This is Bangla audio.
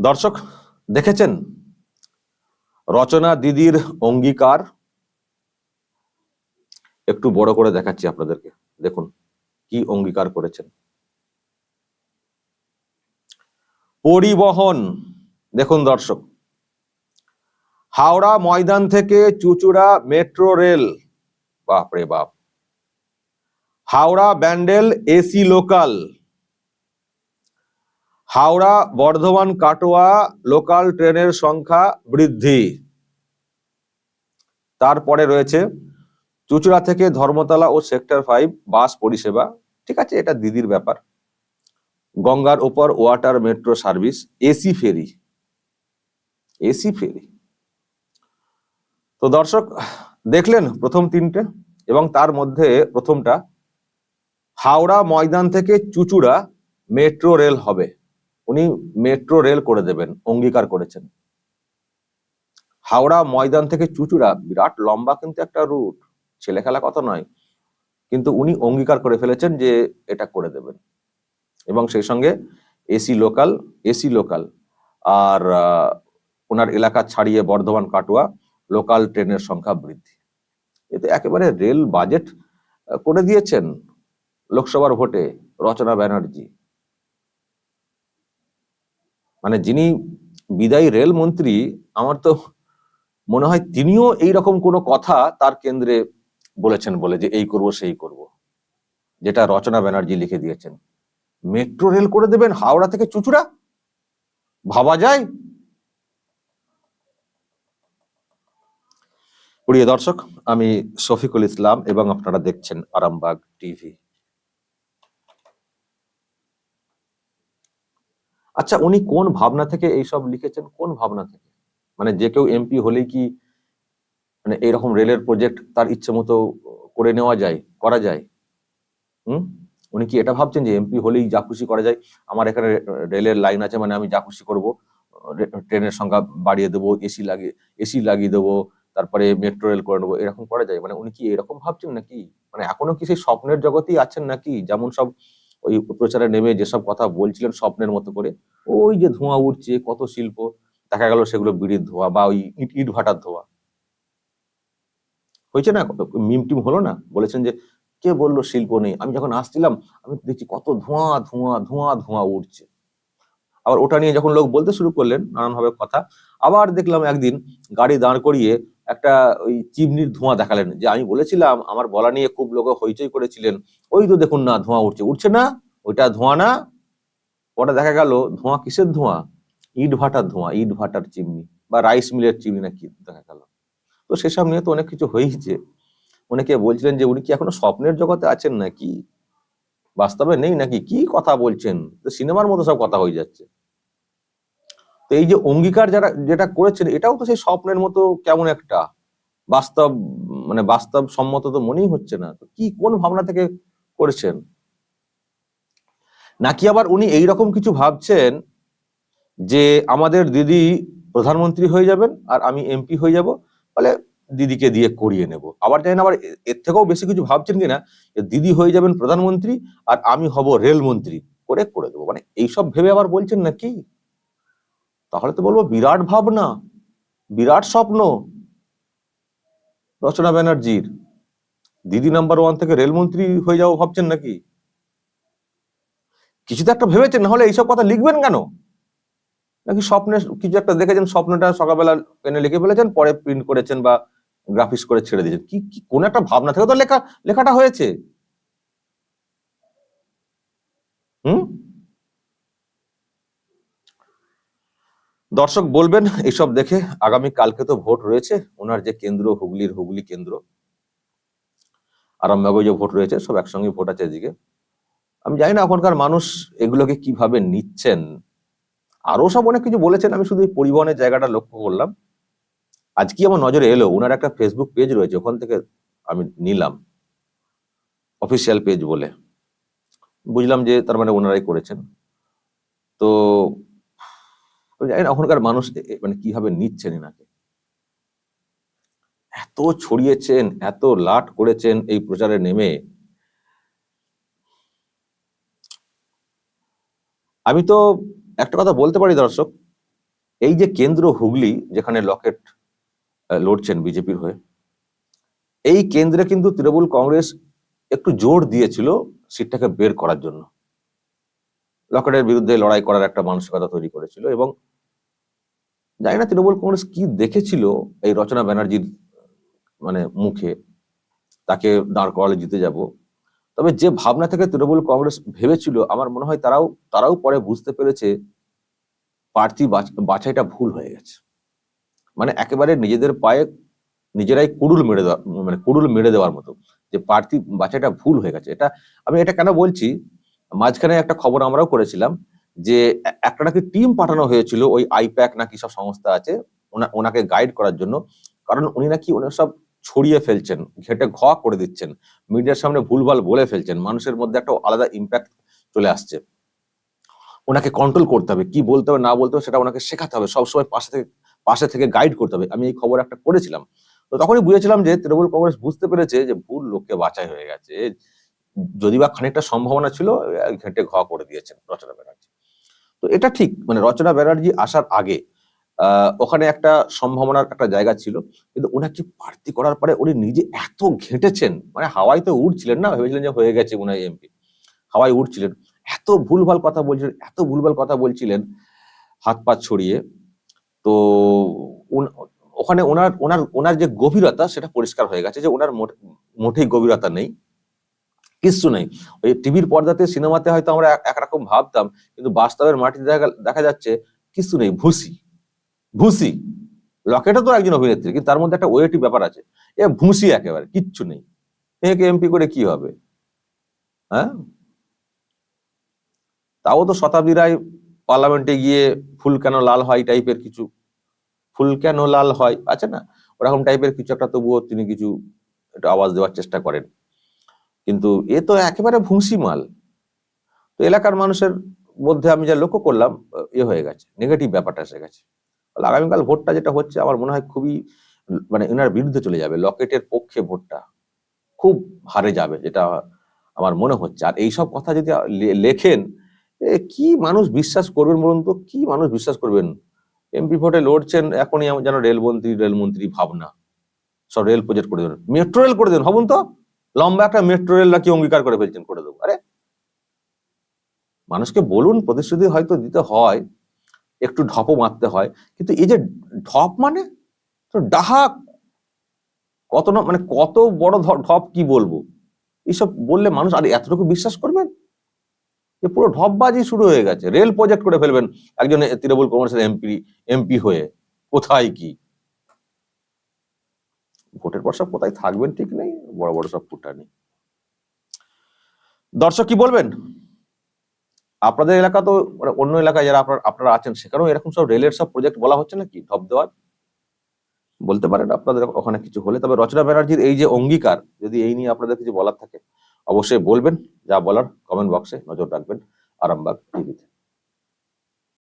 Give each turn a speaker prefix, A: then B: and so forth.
A: দর্শক, দেখেছেন? রচনা দিদির অঙ্গীকার। একটু বড় করে দেখাচ্ছি আপনাদেরকে। দেখুন, কি অঙ্গীকার করেছেন। পরিবহন, দেখুন দর্শক। হাওড়া ময়দান থেকে চুচুড়া মেট্রো রেল। বাপরে বাপ। Howrah Bandel AC local. Howrah, Bardhaman, Katwa local ট্রেনের সংখ্যা বৃদ্ধি। তারপরে রয়েছে চুচুড়া থেকে ধর্মতলা ও সেক্টর ফাইভ বাস পরিষেবা। ঠিক আছে, এটা দিদির ব্যাপার। গঙ্গার ওপর water metro service, AC ferry. AC ferry. তো দর্শক, দেখলেন প্রথম তিনটে এবং তার মধ্যে প্রথমটা, হাওড়া ময়দান থেকে চুচুড়া মেট্রো রেল হবে। উনি মেট্রো রেল করে দেবেন, অঙ্গীকার করেছেন। হাওড়া ময়দান থেকে চুচুড়া, বিরাট লম্বা কিন্তু একটা রুট, ছেলে খেলা কথা নয়, কিন্তু উনি অঙ্গীকার করে ফেলেছেন যে এটা করে দেবেন। এবং সেই সঙ্গে এসি লোকাল এসি লোকাল, আর ওনার এলাকা ছাড়িয়ে বর্ধমান, কাটোয়া, লোকাল ট্রেনের সংখ্যা বৃদ্ধি। এতে একেবারে রেল বাজেট করে দিয়েছেন লোকসভার ভোটে রচনা ব্যানার্জি। মানে যিনি বিদায়ী রেল মন্ত্রী, আমার তো মনে হয় তিনিও এই রকম কোনো কথা তার কেন্দ্রে বলেছেন বলে যে এই করব, সেই করব। যেটা রচনা ব্যানার্জি লিখে দিয়েছেন। মেট্রো রেল করে দেবেন হাওড়া থেকে চুচুড়া? ভাবা যায়? প্রিয় দর্শক, আমি শফিকুল ইসলাম এবং আপনারা দেখছেন আরামবাগ টিভি। আচ্ছা উনি কোন ভাবনা থেকে এইসব লিখেছেন? কোন ভাবনা থেকে? মানে যে কেউ এমপি হলেই কি মানে এইরকম রেলের প্রজেক্ট তার ইচ্ছে মতো করে নেওয়া যায়, করা যায়? হুম? উনি কি এটা ভাবছেন যে এমপি হলেই যা খুশি করা যায়? আমার এখানে রেলের লাইন আছে মানে আমি যা খুশি করব। ট্রেনের সংখ্যা বাড়িয়ে দেবো এসি লাগিয়ে এসি লাগিয়ে দেবো, তারপরে মেট্রো রেল করে নেব, এরকম করা যায়? মানে উনি কি এরকম ভাবছেন নাকি? মানে এখনও কি সেই স্বপ্নের জগতেই আছেন নাকি? যেমন সব ওই প্রচারে নেমে যেসব কথা বলছিলেন স্বপ্নের মতো করে, ওই যে ধোঁয়া উঠছে কত শিল্প, দেখা গেল সেগুলো বিড়ির ধোঁয়া বা ওই ইট ইট ভাটার ধোঁয়া। হয়েছে না? মিম টিম হলো না? বলেছেন যে, কে বলল শিল্প নেই? আমি যখন আসছিলাম, আমি দেখছি কত ধোঁয়া ধোঁয়া ধোঁয়া ধোঁয়া উঠছে আবার ওটা নিয়ে যখন লোক বলতে শুরু করলেন, নানানভাবে কথা, আবার দেখলাম একদিন গাড়ি দাঁড় করিয়ে একটা ওই চিমনির ধোঁয়া দেখালেন। যে আমি বলেছিলাম, আমার বলা নিয়ে খুব লোক হইচই করেছিলেন। ওই তো দেখুন না, ধোঁয়া উঠছে। উঠছে না, ওইটা ধোঁয়া না। ওটা দেখা গেল, ধোঁয়া কিসের ধোঁয়া? ইট ভাটার ধোঁয়া, ইট ভাটার চিমনি বা রাইস মিলের চিমনি নাকি দেখা গেল। তো সেসব নিয়ে তো অনেক কিছু হয়েছে অনেকে বলছিলেন যে, উনি কি এখনও স্বপ্নের জগতে আছেন নাকি? বাস্তবে নেই নাকি? কি কথা বলছেন? সিনেমার মতো সব কথা হয়ে যাচ্ছে। তো এই যে অঙ্গীকার যারা, যেটা করেছেন, এটাও তো সেই স্বপ্নের মতো কেমন একটা বাস্তব মানে বাস্তব সম্মত তো মনেই হচ্ছে না। তো কি, কোন ভাবনা থেকে করেছেন? নাকি আবার উনি এই রকম কিছু ভাবছেন যে আমাদের দিদি প্রধানমন্ত্রী হয়ে যাবেন আর আমি এমপি হয়ে যাব ফলে দিদিকে দিয়ে করিয়ে নেব। আবার জানি না আবার এর থেকেও বেশি কিছু ভাবছেন কিনা যে দিদি হয়ে যাবেন প্রধানমন্ত্রী আর আমি হব রেলমন্ত্রী, করে করে দেবো। মানে এইসব ভেবে আবার বলছেন নাকি? তাহলে তো বলব বিরাট ভাবনা, বিরাট স্বপ্ন। রচনা ব্যানার্জির, দিদি নাম্বার ওয়ান থেকে রেলমন্ত্রী হয়ে যাব ভাবছেন নাকি? কিছু তো একটা ভেবেছেন, নাহলে এইসব কথা লিখবেন কেন? নাকি স্বপ্নে কিছু একটা দেখেছেন, স্বপ্নটা সকালবেলা পেনে লিখে ফেলেছেন, পরে প্রিন্ট করেছেন বা গ্রাফিক্স করে ছেড়ে দিয়েছেন। কি কি, কোন একটা ভাবনা থেকে তো লেখা, লেখাটা হয়েছে। হুম? দর্শক বলবেন এইসব দেখে আগামী কালকে তো ভোট রয়েছে, ওনার যে কেন্দ্র হুগলির হুগলি কেন্দ্র আরামবাগে যে ভোট রয়েছে, সব একসঙ্গে ভোট আছে এদিকে। আমি জানি না এখনকার মানুষ এগুলোকে কীভাবে নিচ্ছেন। আরও সব অনেক কিছু বলেছেন, আমি শুধু পরিবহনের জায়গাটা লক্ষ্য করলাম। আজকে আমার নজরে এলো? ওনার একটা ফেসবুক পেজ রয়েছে, ওখান থেকে আমি নিলাম অফিসিয়াল পেজ বলে। বুঝলাম যে তার মানে ওনারাই করেছেন। তো জানি না এখনকার মানুষ মানে কীভাবে নিচ্ছেন এনাকে? এত ছড়িয়েছেন, এত লাট করেছেন এই প্রচারে নেমে। আমি তো একটা কথা বলতে পারি দর্শক, এই যে কেন্দ্র হুগলি, যেখানে লকেট লড়ছেন বিজেপির হয়ে, এই কেন্দ্রে কিন্তু তৃণমূল কংগ্রেস একটু জোর দিয়েছিল সিটটাকে বের করার জন্য। লকেটের বিরুদ্ধে লড়াই করার একটা মানসিকতা তৈরি করেছিল এবং জানি না তৃণমূল কংগ্রেস কি দেখেছিল এই রচনা ব্যানার্জির মানে মুখে, তাকে দাঁড় করালে জিতে যাব। তবে যে ভাবনা থেকে তৃণমূল কংগ্রেস ভেবেছিল, আমার মনে হয় তারাও তারাও পরে বুঝতে পেরেছে প্রার্থী বাছাইটা ভুল হয়ে গেছে। মানে একেবারে নিজেদের পায়ে নিজেরাই কুড়ুল মেরে দেওয়া মানে কুড়ুল মেরে দেওয়ার মতো যে প্রার্থী বাছাইটা ভুল হয়ে গেছে। এটা আমি এটা কেন বলছি? মাঝখানে একটা খবর আমরাও করেছিলাম যে একটা নাকি টিম পাঠানো হয়েছিল, ওই আইপ্যাক নাকি সব সংস্থা আছে, ওনা- ওনাকে গাইড করার জন্য। কারণ উনি নাকি উনি সব ছড়িয়ে ফেলছেন, ঘেটে ঘ করে দিচ্ছেন। মিডিয়ার সামনে ভুলভাল বলে ফেলছেন, মানুষের মধ্যে একটা আলাদা ইম্প্যাক্ট চলে আসছে। ওনাকে কন্ট্রোল করতে হবে, কি বলতে হবে, না বলতে হবে, সেটা ওনাকে শেখাতে হবে, সবসময় পাশে থেকে পাশে থেকে গাইড করতে হবে। আমি এই খবর একটা করেছিলাম। তো তখনই বুঝেছিলাম যে তৃণমূল কংগ্রেস বুঝতে পেরেছে যে ভুল লোককে বাছাই হয়ে গেছে। যদি বা খানিকটা সম্ভাবনা ছিল, ঘেঁটে ঘ করে দিয়েছেন রচনা ব্যানার্জি। তো এটা ঠিক মানে রচনা ব্যানার্জি আসার আগে ওখানে একটা সম্ভাবনার একটা জায়গা ছিল, কিন্তু ওনাকে প্রার্থী করার পরে উনি নিজে এত ঘেঁটেছেন মানে হাওয়ায় তো উঠছিলেন না, ভেবেছিলেন যে হয়ে গেছে উনি এমপি, হাওয়ায় উঠছিলেন এত ভুলভাল কথা বলছিলেন, এত ভুলভাল কথা বলছিলেন, হাত পা ছড়িয়ে, তো ওখানে ওনার ওনার ওনার যে গভীরতা সেটা পরিষ্কার হয়ে গেছে যে ওনার মোট- মোটেই গভীরতা নেই কিচ্ছু নেই। ওই টিভির পর্দাতে, সিনেমাতে হয়তো আমরা একরকম ভাবতাম, কিন্তু বাস্তবের দেখা দেখা যাচ্ছে কিচ্ছু নেই, ভুসি। ভুসি। লকেটও তো একজন অভিনেত্রী, কিন্তু তার মধ্যে একটা ওয়েটি ব্যাপার আছে। এ ভুসি একেবারে, কিচ্ছু নেই। একে এমপি করে কি হবে? হ্যাঁ? তাও তো শতাব্দী রায় পার্লামেন্টে গিয়ে ফুল কেন লাল হয় টাইপের কিছু, ফুল কেন লাল হয়, আছে না? ওরকম টাইপের কিছু একটা, তবুও তিনি কিছু একটা আওয়াজ দেওয়ার চেষ্টা করেন। কিন্তু এ তো একেবারে ভুংসি মাল তো এলাকার মানুষের মধ্যে আমি যা লক্ষ্য করলাম ইয়ে হয়ে গেছে নেগেটিভ ব্যাপারটা এসে গেছে। আগামীকাল ভোটটা যেটা হচ্ছে, আমার মনে হয় খুবই মানে এনার বিরুদ্ধে চলে যাবে, লকেটের পক্ষে ভোটটা খুব হারে যাবে, যেটা আমার মনে হচ্ছে। আর এইসব কথা যদি লেখেন, এ কি মানুষ বিশ্বাস করবেন বলুন তো? কি মানুষ বিশ্বাস করবেন? এমপি ভোটে লড়ছেন, এখনই যেন রেলমন্ত্রী রেলমন্ত্রী ভাবনা। সব রেল প্রজেক্ট করে দেবেন, মেট্রো রেল করে দেবেন, ভাবুন তো। লম্বা একটা মেট্রো রেল নাকি অঙ্গীকার করে ফেলছেন, করে দেবো। আরে, মানুষকে বলুন, প্রতিশ্রুতি হয়তো দিতে হয়, একটু ঢপও মারতে হয়, কিন্তু এই যে ঢপ মানে? ডাহা কত না মানে কত বড় ঢপ কি বলব? এইসব বললে মানুষ, আর এতটুকু বিশ্বাস করবেন? যে পুরো ঢপবাজি শুরু হয়ে গেছে। রেল প্রজেক্ট করে ফেলবেন একজন তৃণমূল কংগ্রেসের এমপি এমপি হয়ে। কোথায় কি? ভোটের পর সব কোথায় থাকবেন ঠিক নেই, বড় বড় সব ফুটানি দর্শক কি বলবেন? আপনাদের এলাকা তো মানে অন্য এলাকায় যারা আপনার, আপনারা আছেন সেখানেও এরকম সব রেলের সব প্রজেক্ট বলা হচ্ছে নাকি? ঢপ দেওয়ার? বলতে পারেন আপনাদের ওখানে কিছু হলে। তবে রচনা ব্যানার্জির এই যে অঙ্গীকার, যদি এই নিয়ে আপনাদের কিছু বলার থাকে, অবশ্যই বলবেন। যা বলার কমেন্ট বক্সে নজর রাখবেন আরামবাগ টিভিতে